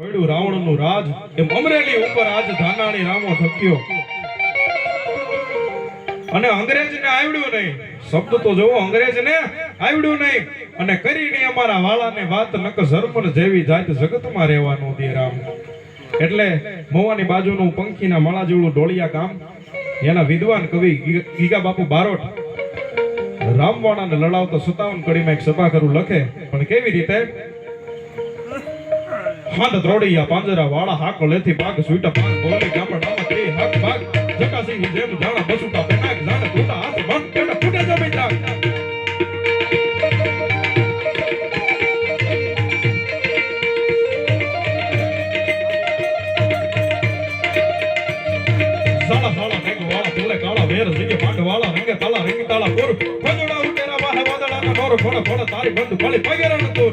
પડ્યું રાવણનું રાજ એમ અમરેલી ઉપર આજ ધાનાણી રામો થક્યો અને અંગ્રેજને આવડ્યું નહીં. શબ્દ તો જોવો, અંગ્રેજને આવડ્યું નહીં. અને કરીને અમારા વાળાને વાત નક ઝરમર જેવી જાત જગતમાં રહેવાનું દે રામ. એટલે મોવાની બાજુનું પંખીના માળા જેવડું ડોળિયા ગામ, એના વિદ્વાન કવિ ગીગા બાપુ બારોટ. રામવાણાને લડાવતો સતાવન કડીમાં એક સભા કરું લખે. પણ કેવી રીતે? હાથ દ્રોડિયા પાંજરા વાળા, હાકો લેથી પાક સુઈટા પાક બોલી ગામડામાં ત્રી હાક ભાગ જટાસિંહ જેમ જાણા બસુટા પેનાક જાણે તૂટા હાથ બંધ કેટા ફૂટે જમી જાગ સાળા સાળા મેઘ વાળા બોલે કાળા વેર જીગે પાંડ વાળા રંગે તાલા રંગી તાલા પૂર. ખોજડા ઉટેરા વાહે વાદળાના નોર ફોડ ફોડ તારી બંધ ફળી પગેરાનું તૂર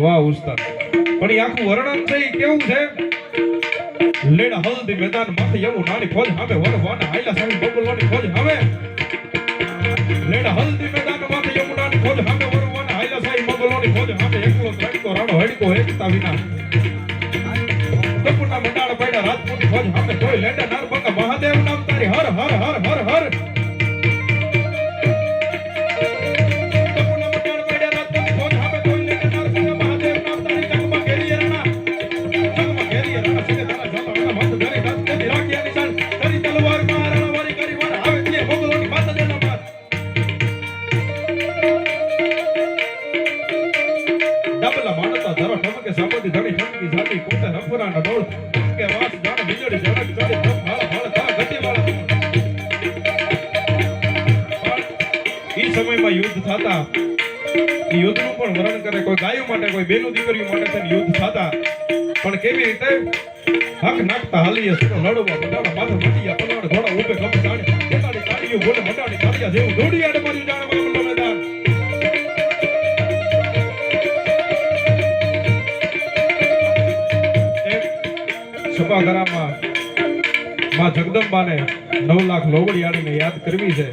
વાહ, ઉસ્તાદ. પણ આખું વર્ણન છે કેવું છે? લેડ હલ્દી મેદાન માથે એવું નાની ફોજ હવે વરવાના આયલા સાહેબ બબલવાની ફોજ હવે લેડ હલ્દી મેદાન માથે એવું નાની ફોજ હવે વરવાના આયલા સાહેબ બબલવાની ફોજ હવે એકલો ત્રણકો, રાણો, હડકો, એકતા વિના. કપૂરના મંડાળ પડ્યા રાજપૂત ફોજ હવે કોઈ લેડે નાર બંગા મહાદેવ નામ તારી હર હર હર. યુદ્ધનું પણ વર્ણન કરે. કોઈ ગાયો માટે, કોઈ બેનો દીકરીઓ માટે થઈને યુદ્ધ થતા. પણ કેવી રીતે? હક નાખતા હાલીએ સુનો લડવા બટાડા માથે મટીયા પલાણ ઘોડા ઉભે ગમે જાણે બટાડી કાઢીઓ બોલે બટાડી કાઢ્યા જેવું દોડી આડે મારી જાણે સભાગરામાં માં જગદંબાને નવ લાખ લોવડિયાળીને યાદ કરવી છે.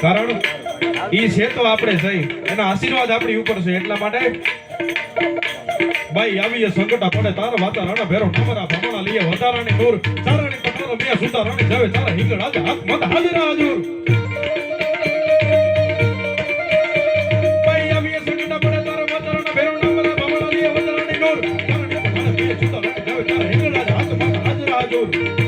કારણ ઈ છે તો આપણે સહી એના આશીર્વાદ આપણી ઉપર છે એટલા માટે ભાઈ આવીએ, સંકટા પડે, તાર વાતા રાણા ભેરો નમરા ભમણા લઈએ, વધારાની નૂર, ચારાની પટોરો સુતા રાણી જાવે, તારા હિંગળ આજે હાથ મત હાજરા હજુર ભાઈ આવીએ, સંકટા પડે, તાર વાતા રાણા ભેરો નમરા ભમણા લીએ વધારાની નૂર, ચારાની પટોરો મિયા સુતા જાવે, તારા હિંગળ આજે હાથ મત હાજરા હજુર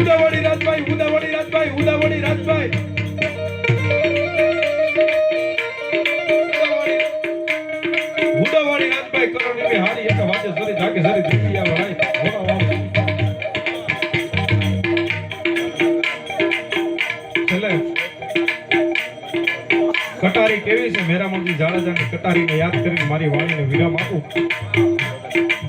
ઉદાવાડી રાજભાઈ ઉદાવાડી રાજભાઈ ઉદાવાડી રાજભાઈ ઉદાવાડી- રાજભાઈ કરણ એવી હારી એક વાજે સરી કટારી કેવી છે? મેરામણજી જાડેજાની કટારીને યાદ કરીને મારી વાણીને વિરામ આપું.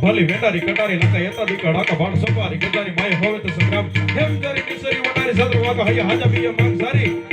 ભલી વેટારી કટારી લંકા એતા દીકા ડાકા ભાણ સપારી, કટારી માય હોવે તો સંગ્રામ. હેમ જરી કિશોરી વટારી સદર વાકા હૈયા, હાજા બીયા માંગ સારી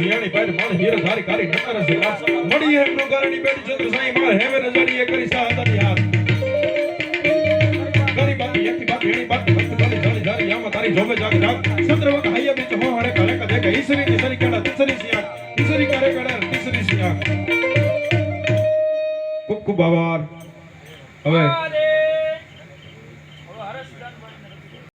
સિયાણી પર માણ હીર ધારી કારી નકર છે મડી હે મૃગરણી બેટી ચંદ્ર સાઈ માર હેવે નજરી એ કરી સાહદાની હાથ ગરી બાકી એકી બાકી એની બાકી ભક્ત ગલી જાળી જાળી યામ તારી જોબે જાગ જાગ. ચંદ્રવક હૈયા બીચ હો હરે કરે કદે કે ઈસરી ઈશ્વરી કેડા તીસરી સિયા ઈશ્વરી કરે કેડા તીસરી સિયા ખૂબ ખૂબ હવે